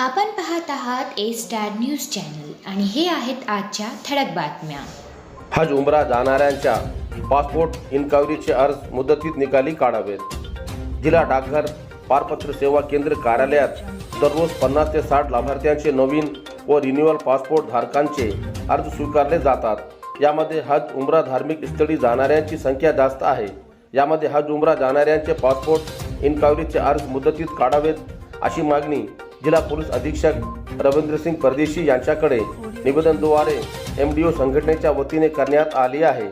आपण पाहत आहात ए स्टार न्यूज चॅनल आणि हे आहेत आजच्या ठळक बातम्या. हज उमरा जाणाऱ्यांच्या पासपोर्ट इन्क्वायरीचे अर्ज मुदतीत निकाली काढावेत. जिल्हा डाकघर पारपत्र सेवा केंद्र कार्यालयात दररोज पन्नास ते साठ लाभार्थ्यांचे नवीन व रिन्युअल पासपोर्ट धारकांचे अर्ज स्वीकारले जातात. यामध्ये हज उमरा धार्मिक स्थळी जाणाऱ्यांची संख्या जास्त आहे. यामध्ये हज उमरा जाणाऱ्यांचे पासपोर्ट इन्क्वायरीचे अर्ज मुदतीत काढावेत अशी मागणी जिल्हा पोलीस अधीक्षक रवींद्रसिंग परदेशी यांच्याकडे निवेदनद्वारे एम डी ओ संघटनेच्या वतीने करण्यात आली आहे.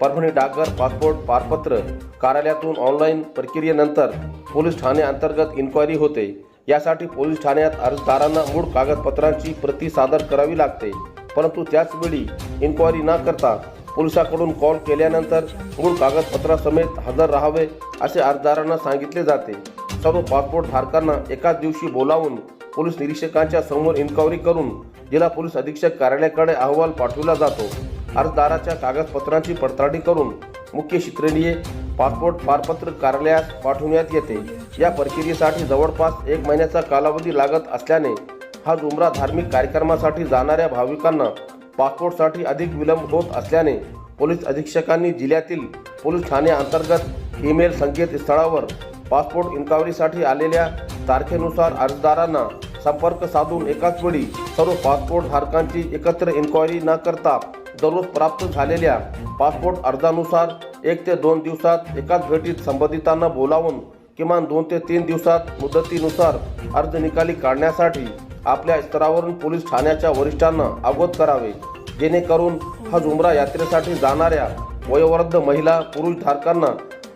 परभणी डाकघर पासपोर्ट पारपत्र कार्यालयातून ऑनलाईन प्रक्रियेनंतर पोलीस ठाणे अंतर्गत इन्क्वायरी होते. यासाठी पोलीस ठाण्यात अर्जदारांना मूळ कागदपत्रांची प्रती सादर करावी लागते. परंतु त्याचवेळी इन्क्वायरी न करता पोलिसाकडून कॉल केल्यानंतर मूळ कागदपत्रासमेत हजर राहावे असे अर्जदारांना सांगितले जाते. सर्व पासपोर्ट धारकांना एकाच दिवशी बोलावून पोलीस निरीक्षकांच्या समोर इन्क्वायरी करून जिल्हा पोलीस अधीक्षक कार्यालयाकडे अहवाल पाठविला जातो. अर्जदाराच्या कागदपत्रांची पडताळणी करून मुख्य श्रेणीय पासपोर्ट पारपत्र कार्यालयात पाठवण्यात येते. या प्रक्रियेसाठी जवळपास एक महिन्याचा कालावधी लागत असल्याने हा जुमरा धार्मिक कार्यक्रमासाठी जाणाऱ्या भाविकांना पासपोर्टसाठी अधिक विलंब होत असल्याने पोलीस अधीक्षकांनी जिल्ह्यातील पोलीस ठाणे अंतर्गत ईमेल संकेतस्थळावर पासपोर्ट इन्क्वायरीसाठी आलेल्या तारखेनुसार अर्जदारांना संपर्क साधून एकाच वेळी सर्व पासपोर्ट धारकांची एकत्र इन्क्वायरी न करता दररोज प्राप्त झालेल्या पासपोर्ट अर्जानुसार एक ते दोन दिवसात एकाच भेटीत संबंधितांना बोलावून किमान दोन ते तीन दिवसात मुदतीनुसार अर्ज निकाली काढण्यासाठी आपल्या स्तरावरून पोलीस ठाण्याच्या वरिष्ठांना अवगत करावे. जेणेकरून हा जुमरा यात्रेसाठी जाणाऱ्या वयोवृद्ध महिला पुरुष धारकांना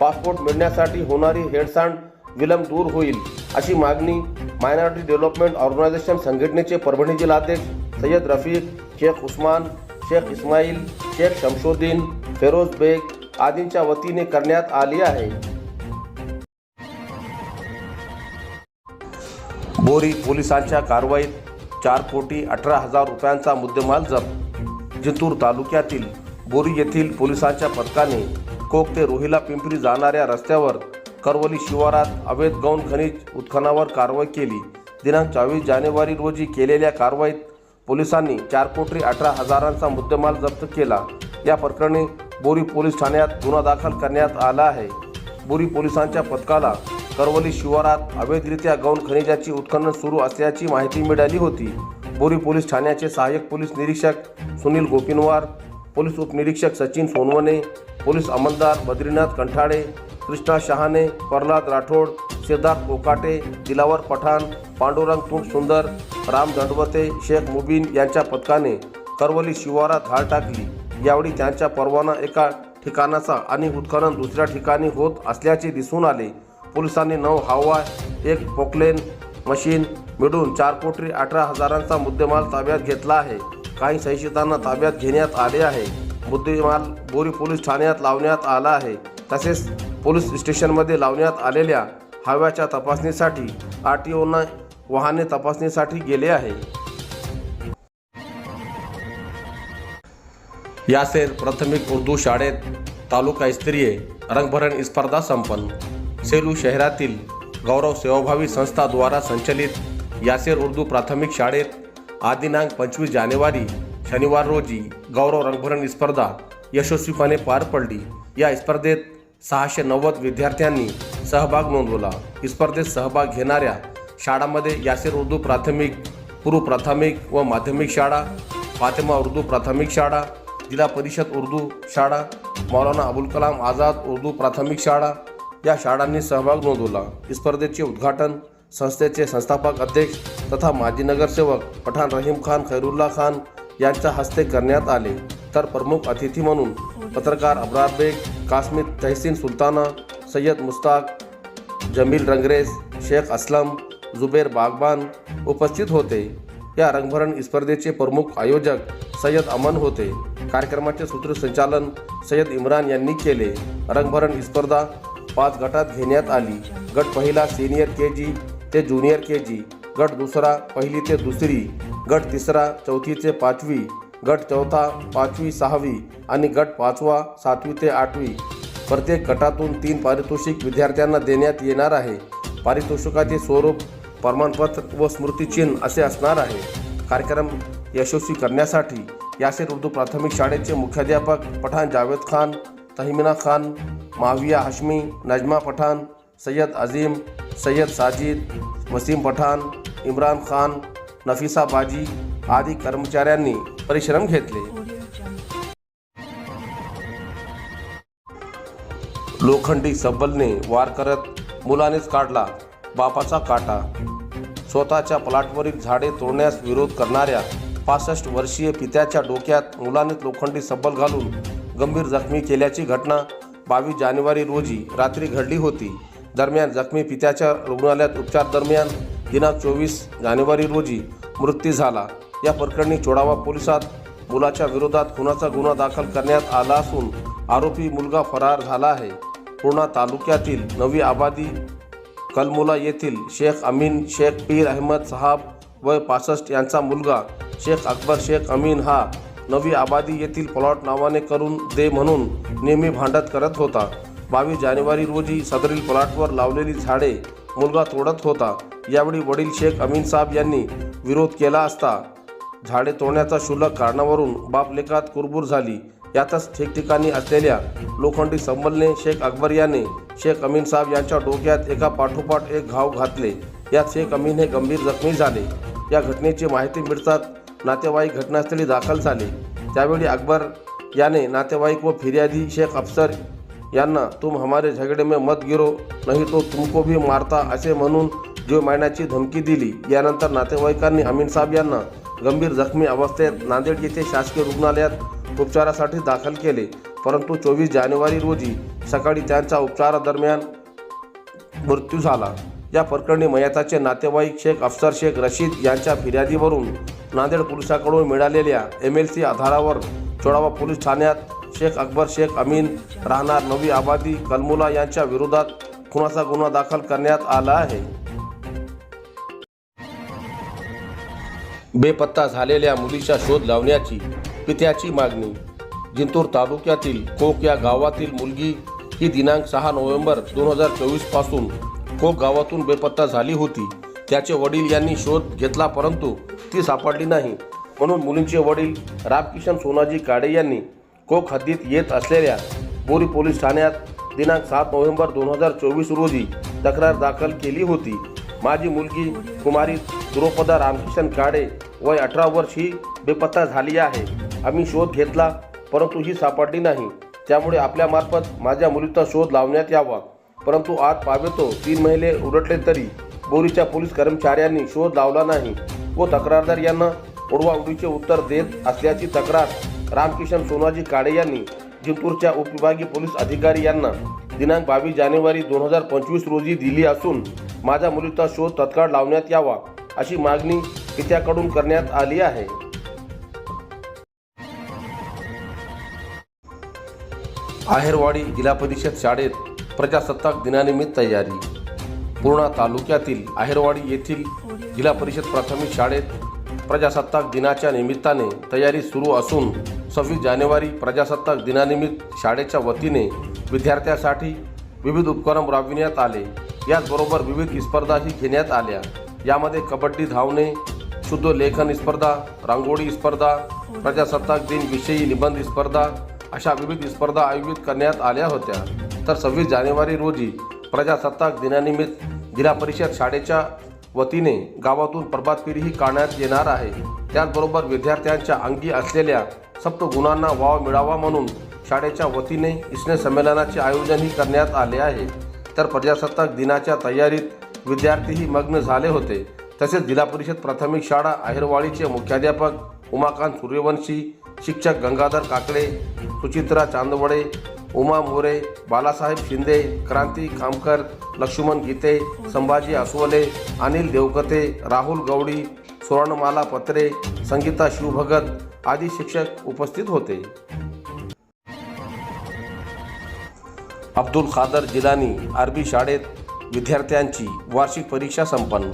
पासपोर्ट मिळण्यासाठी होणारी हेळसांड विलंब दूर होईल अशी मागणी मायनॉरिटी डेव्हलपमेंट ऑर्गनायझेशन संघटनेचे परभणी जिल्हाध्यक्ष सय्यद रफीक शेख उस्मान शेख इस्माईल शेख शमशुद्दीन फेरोज बेग आदींच्या वतीने करण्यात आली आहे. बोरी पोलिसांच्या कारवाईत चार कोटी अठरा हजार रुपयांचा मुद्देमाल जप्त. जिंतूर तालुक्यातील बोरी येथील पोलिसांच्या पथकाने कोक ते रोहिला पिंपरी जाणाऱ्या रस्त्यावर करवली शिवारात अवैध गौण खनिज उत्खनावर कारवाई केली. दिनांक चोवीस जानेवारी रोजी केलेल्या कारवाईत पोलिसांनी चार कोटी अठरा हजारांचा मुद्देमाल जप्त केला. या प्रकरणी बोरी पोलीस ठाण्यात गुन्हा दाखल करण्यात आला आहे. बोरी पोलिसांच्या पथकाला करवली शिवारात अवैधरित्या गौण खनिजाची उत्खनन सुरू असल्याची माहिती मिळाली होती. बोरी पोलीस ठाण्याचे सहाय्यक पोलीस निरीक्षक सुनील गोपिनवार पोलीस उपनिरीक्षक सचिन सोनवणे पोलीस अंमलदार बद्रीनाथ कंठाडे कृष्णा शहाणे प्रल्हाद राठोड सिद्धार्थ कोकाटे दिलावर पठाण पांडुरंग तुंड सुंदर राम दंडवते शेख मुबीन यांच्या पथकाने करवली शिवारात धाड टाकली. यावेळी त्यांच्या परवाना एका ठिकाणाचा आणि उत्खनन दुसऱ्या ठिकाणी होत असल्याचे दिसून आले. पोलिसांनी नऊ हावा एक पोकलेन मशीन मिळून चार कोटी अठरा हजारांचा मुद्देमाल ताब्यात घेतला आहे. काही संशयितांना ताब्यात घेण्यात आले आहे. मुद्देमाल बोरी पोलीस ठाण्यात लावण्यात आला आहे. तसेच पोलीस स्टेशनमध्ये लावण्यात आलेल्या हव्याच्या तपासणीसाठी आर टी ओना वाहने तपासणीसाठी गेले आहे. यासेर प्राथमिक उर्दू शाळेत तालुकास्तरीय रंगभरण स्पर्धा संपन्न. सेलू शहरातील गौरव सेवाभावी संस्थाद्वारा संचलित यासेर उर्दू प्राथमिक शाळेत आज दिनांक पंचवीस जानेवारी शनिवार रोजी गौरव रंगभरण स्पर्धा यशस्वीपणे पार पडली. या स्पर्धेत सहाशे नव्वद विद्यार्थ्यांनी सहभाग नोंदवला. स्पर्धेत सहभाग घेणाऱ्या शाळांमध्ये यासिर उर्दू प्राथमिक पूर्व प्राथमिक व माध्यमिक शाळा फातिमा उर्दू प्राथमिक शाळा जिल्हा परिषद उर्दू शाळा मौलाना अबुल कलाम आझाद उर्दू प्राथमिक शाळा या शाळांनी सहभाग नोंदवला. स्पर्धेचे उद्घाटन संस्थेचे संस्थापक अध्यक्ष तथा माजी नगरसेवक पठाण रहीम खान खैरुल्ला खान यांच्या हस्ते करण्यात आले. तर प्रमुख अतिथी म्हणून पत्रकार अब्रार बेग कास्मित तहसीन सुलताना सय्यद मुस्ताक जमील रंगरेज शेख असलम जुबेर बागबान उपस्थित होते. या रंगभरण स्पर्धेचे प्रमुख आयोजक सय्यद अमन होते. कार्यक्रमाचे सूत्रसंचालन सय्यद इम्रान यांनी केले. रंगभरण स्पर्धा पाच गटात घेण्यात आली. गट पहिला सिनियर के जी ते ज्युनियर के जी गट दुसरा पहिली ते दुसरी गट तिसरा चौथी ते पाचवी गट चौथा पाचवी सहावी आणि गट पाचवा सातवी ते आठवी. प्रत्येक गटातून तीन पारितोषिक विद्यार्थ्यांना देण्यात येणार आहे. पारितोषिकाचे स्वरूप प्रमाणपत्र व स्मृतिचिन्ह असे असणार आहे. कार्यक्रम यशस्वी करण्यासाठी यासिर उर्दू प्राथमिक शाळेचे मुख्याध्यापक पठाण जावेद खान तहिमिना खान माविया हाशमी नजमा पठाण सय्यद अजीम सय्यद साजिद वसीम पठाण इम्रान खान नफिसा बाजी आदी कर्मचाऱ्यांनी परिश्रम घेतले. लोखंडी सबलने वार करत मुलानेच काढला बापाचा काटा. स्वतःच्या प्लॉटवरील झाडे तोडण्यास विरोध करणाऱ्या पासष्ट वर्षीय पित्याच्या डोक्यात मुलानेच लोखंडी सबल घालून गंभीर जखमी केल्याची घटना बावीस जानेवारी रोजी रात्री घडली होती. दरम्यान जखमी पित्याच्या रुग्णालयात उपचार दरम्यान दिनांक चोवीस जानेवारी रोजी मृत्यू झाला. या प्रकरणी चोडावा पोलिसात मुलाच्या विरोधात खुनाचा गुन्हा दाखल करण्यात आला असून आरोपी मुलगा फरार झाला आहे. पूर्णा तालुक्यातील नवी आबादी कलमुला येथील शेख अमीन शेख पीर अहमद साहाब वय पासष्ट यांचा मुलगा शेख अकबर शेख अमीन हा नवी आबादी येथील प्लॉट नावाने करून दे म्हणून नेहमी भांडत करत होता. बावीस जानेवारी रोजी सदरील प्लॉटवर लावलेली झाडे मुलगा तोडत होता. यावेळी वडील शेख अमीन साहेब यांनी विरोध केला असता. झाडे तोडण्याचा शुल्लक कारणावरून बाप लेखात कुरबूर झाली. यातच ठिकठिकाणी असलेल्या लोखंडी संबलने शेख अकबर याने शेख अमीन साहेब यांच्या डोक्यात एका पाठोपाठ एक घाव घातले. यात शेख अमीन हे गंभीर जखमी झाले. या घटनेची माहिती मिळताच नातेवाईक घटनास्थळी दाखल झाले. त्यावेळी अकबर याने नातेवाईक व फिर्यादी शेख अफसर यांना तुम हमारे झगडे में मत गिरो नाही तो तुमको भी मारता असे म्हणून जीव मारण्याची धमकी दिली यानंतर नातेवाईकांनी अमीन साहेब यांना गंभीर जखमी अवस्थेत नांदेड येथे शासकीय रुग्णालयात उपचारासाठी दाखल केले. परंतु चोवीस जानेवारी रोजी सकाळी त्यांच्या उपचारादरम्यान मृत्यू झाला. या प्रकरणी मयताचे नातेवाईक शेख अफसर शेख रशीद यांच्या फिर्यादीवरून नांदेड पोलिसांकडून मिळालेल्या एम एल सी आधारावर चोडावा पोलीस ठाण्यात शेख अकबर शेख अमीन राहणार. नवी आबादी कलमुला यांच्या विरोधात खुनाचा गुन्हा दाखल करण्यात आला आहे. बेपत्ता झालेल्या मुलीचा शोध लावण्याची पित्याची मागणी. जिंतूर तालुक्यातील कोक या गावातील मुलगी ही दिनांक सहा नोव्हेंबर दोन हजार चोवीसपासून कोक गावातून बेपत्ता झाली होती. त्याचे वडील यांनी शोध घेतला परंतु ती सापडली नाही. म्हणून मुलींचे वडील रामकिशन सोनाजी काडे यांनी कोक हद्दीत येत असलेल्या बोरी पोलीस ठाण्यात दिनांक सात नोव्हेंबर दोन हजार चोवीस रोजी तक्रार दाखल केली होती. माझी मुलगी कुमारी द्रौपदा रामकिशन काडे वय अठरा वर्ष ही बेपत्ता झाली आहे. आम्ही शोध घेतला परंतु ही सापडली नाही. त्यामुळे आपल्यामार्फत माझ्या मुलीचा शोध लावण्यात यावा. परंतु आज पावेतो तीन महिने उलटले तरी बोरीच्या पोलीस कर्मचाऱ्यांनी शोध लावला नाही व तक्रारदार यांना उडवाउडीचे उत्तर देत असल्याची तक्रार रामकिशन सोनाजी काडे यांनी जिंतूरच्या उपविभागीय पोलीस अधिकारी यांना दिनांक बावीस जानेवारी दोन हजार पंचवीस रोजी दिली असून माझ्या मुलीचा शोध तत्काळ लावण्यात यावा अशी मागणी तिच्याकडून करण्यात आली आहे. आहेरवाडी जिल्हा परिषद शाळेत प्रजासत्ताक दिनानिमित्त तयारी. पूर्णा तालुक्यातील आहेरवाडी येथील जिल्हा परिषद प्राथमिक शाळेत प्रजासत्ताक दिनाच्या निमित्ताने तयारी सुरू असून सव्वीस जानेवारी प्रजासत्ताक दिनानिमित्त शाळेच्या वतीने विद्यार्थ्यांसाठी विविध उपक्रम राबविण्यात आले. याचबरोबर विविध स्पर्धाही घेण्यात आल्या. यामध्ये कबड्डी धावणे शुद्ध लेखन स्पर्धा रांगोळी स्पर्धा प्रजासत्ताक दिन विषयी निबंध स्पर्धा अशा विविध स्पर्धा आयोजित करण्यात आल्या होत्या. तर सव्वीस जानेवारी रोजी प्रजासत्ताक दिनानिमित्त जिल्हा परिषद शाळेच्या वतीने गावातून प्रभात फेरीही काढण्यात येणार आहे. त्याचबरोबर विद्यार्थ्यांच्या अंगी असलेल्या सप्तगुणांना वाव मिळावा म्हणून शाळेच्या वतीने इसने संमेलनाचे आयोजनही करण्यात आले आहे. तर प्रजासत्ताक दिनाच्या तयारीत विद्यार्थीही मग्न झाले होते. तसेच जिल्हा परिषद प्राथमिक शाळा आहेरवाडीचे मुख्याध्यापक उमाकांत सूर्यवंशी शिक्षक गंगाधर काकडे सुचित्रा चांदवडे उमा मोरे बालासाहेब शिंदे क्रांती खामकर लक्ष्मण गीते संभाजी अस्वले अनिल देवकते राहुल गवडी सुवर्णमाला पत्रे संगीता शिवभगत आदी शिक्षक उपस्थित होते. अब्दुल खादर जिलानी अरबी शाळेत विद्यार्थ्यांची वार्षिक परीक्षा संपन्न.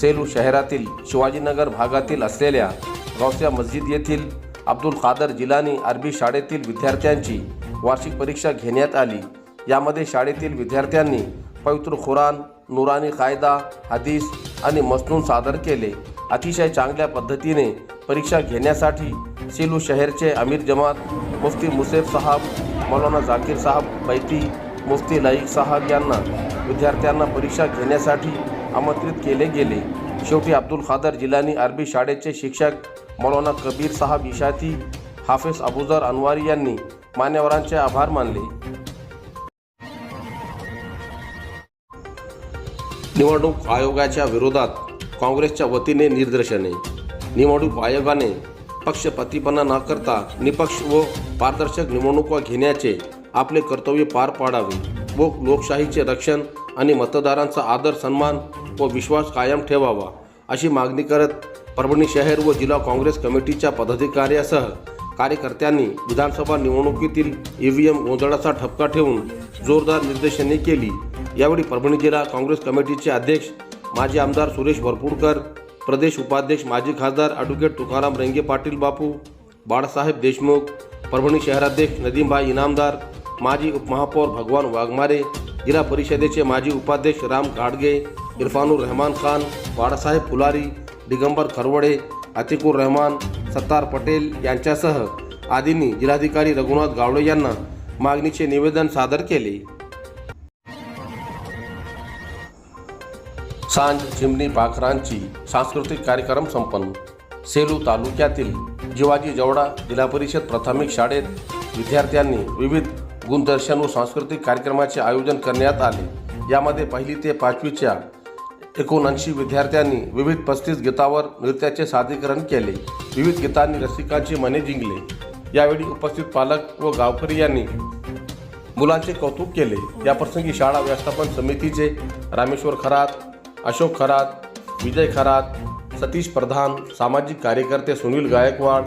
सेलू शहरातील शिवाजीनगर भागातील असलेल्या गौसिया मस्जिद येथील अब्दुल खादर जिलानी अरबी शाळेतील विद्यार्थ्यांची वार्षिक परीक्षा घेण्यात आली. यामध्ये शाळेतील विद्यार्थ्यांनी पवित्र खुराण नुरानी कायदा हदीस आणि मसनून सादर केले. अतिशय चांगल्या पद्धतीने परीक्षा घेण्यासाठी सेलू शहरचे अमीर जमात मुफ्ती मुसेफ साहब मौलाना जाकीर साहब बैती मुफ्ती लाईक साहब यांना विद्यार्थ्यांना परीक्षा घेण्यासाठी आमंत्रित केले गेले. शेवटी अब्दुल खादर जिलानी अरबी शाळेचे शिक्षक मौलाना कबीर साहब इशाती हाफिज अबुजर अनवारी यांनी मान्यवरांचे आभार मानले. निवडणूक आयोगाच्या विरोधात काँग्रेसच्या वतीने निदर्शने. निवडणूक आयोगाने पक्षपातीपणा न करता निपक्ष व पारदर्शक निवडणुका घेण्याचे आपले कर्तव्य पार पाडावे व लोकशाहीचे रक्षण आणि मतदारांचा आदर सन्मान व विश्वास कायम ठेवावा अशी मागणी करत परभणी शहर व जिल्हा काँग्रेस कमिटीच्या पदाधिकाऱ्यासह कार्यकर्त्यांनी विधानसभा निवडणुकीतील ईव्हीएम गोंधळाचा ठपका ठेवून जोरदार निर्देशने केली. यावेळी परभणी जिल्हा काँग्रेस कमिटीचे अध्यक्ष माजी आमदार सुरेश भरपूरकर प्रदेश उपाध्यक्ष माजी खासदार ॲडव्होकेट तुकाराम रेंगे पाटील बापू बाळासाहेब देशमुख परभणी शहराध्यक्ष नदीमभाई इनामदार माजी उपमहापौर भगवान वाघमारे जिल्हा परिषदेचे माजी उपाध्यक्ष राम घाडगे इरफानुर रहमान खान बाळासाहेब फुलारी दिगंबर खरवडे अतिकुर रहमान सत्तार पटेल यांच्यासह आदींनी जिल्हाधिकारी रघुनाथ गावडे यांना मागणीचे निवेदन सादर केले. सांज चिमणी पाखरांची सांस्कृतिक कार्यक्रम संपन्न. सेलू तालुक्यातील जिवाजी जवडा जिल्हा परिषद प्राथमिक शाळेत विद्यार्थ्यांनी विविध गुणदर्शन व सांस्कृतिक कार्यक्रमाचे आयोजन करण्यात आले. यामध्ये पहिली ते पाचवीच्या एकोणऐंशी विद्यार्थ्यांनी विविध पस्तीस गीतावर नृत्याचे सादरीकरण केले. विविध गीतांनी रसिकांची मने जिंकले. यावेळी उपस्थित पालक व गावकरी यांनी मुलांचे कौतुक केले. याप्रसंगी शाळा व्यवस्थापन समितीचे रामेश्वर खरात अशोक खरात विजय खरात सतीश प्रधान सामाजिक कार्यकर्ते सुनील गायकवाड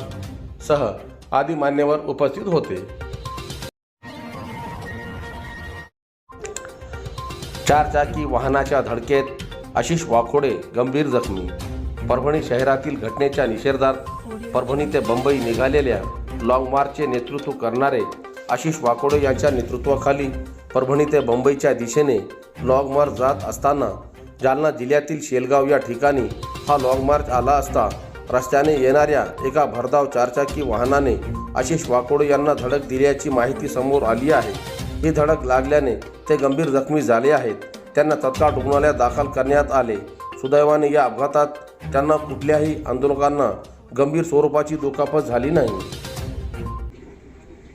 सह आदी मान्यवर उपस्थित होते. चारचाकी वाहनाच्या धडकेत आशिष वाखोडे गंभीर जखमी. परभणी शहरातील घटनेच्या निषेधार्थ परभणी ते मुंबई निघालेल्या लाँग मार्चचे नेतृत्व करणारे आशिष वाकोडे यांच्या नेतृत्वाखाली परभणी ते मुंबईच्या दिशेने लॉंग मार्च जात असताना जालना जिल्ह्यातील शेलगाव या ठिकाणी हा लॉंग मार्च आला असता रस्त्याने येणाऱ्या एका भरधाव चारचाकी वाहनाने आशिष वाकोडे यांना धडक दिल्याची माहिती समोर आली आहे. ही धडक लागल्याने ते गंभीर जखमी झाले आहेत. त्यांना तत्काळ रुग्णालयात दाखल करण्यात आले. सुदैवाने या अपघातात त्यांना कुठल्याही आंदोलकांना गंभीर स्वरूपाची दुखापत झाली नाही.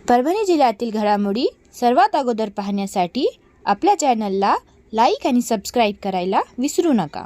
परभणी जिल्ह्यातील घडामोडी सर्वात अगोदर पाहण्यासाठी आपल्या चॅनलला लाईक आणि सबस्क्राईब करायला विसरू नका.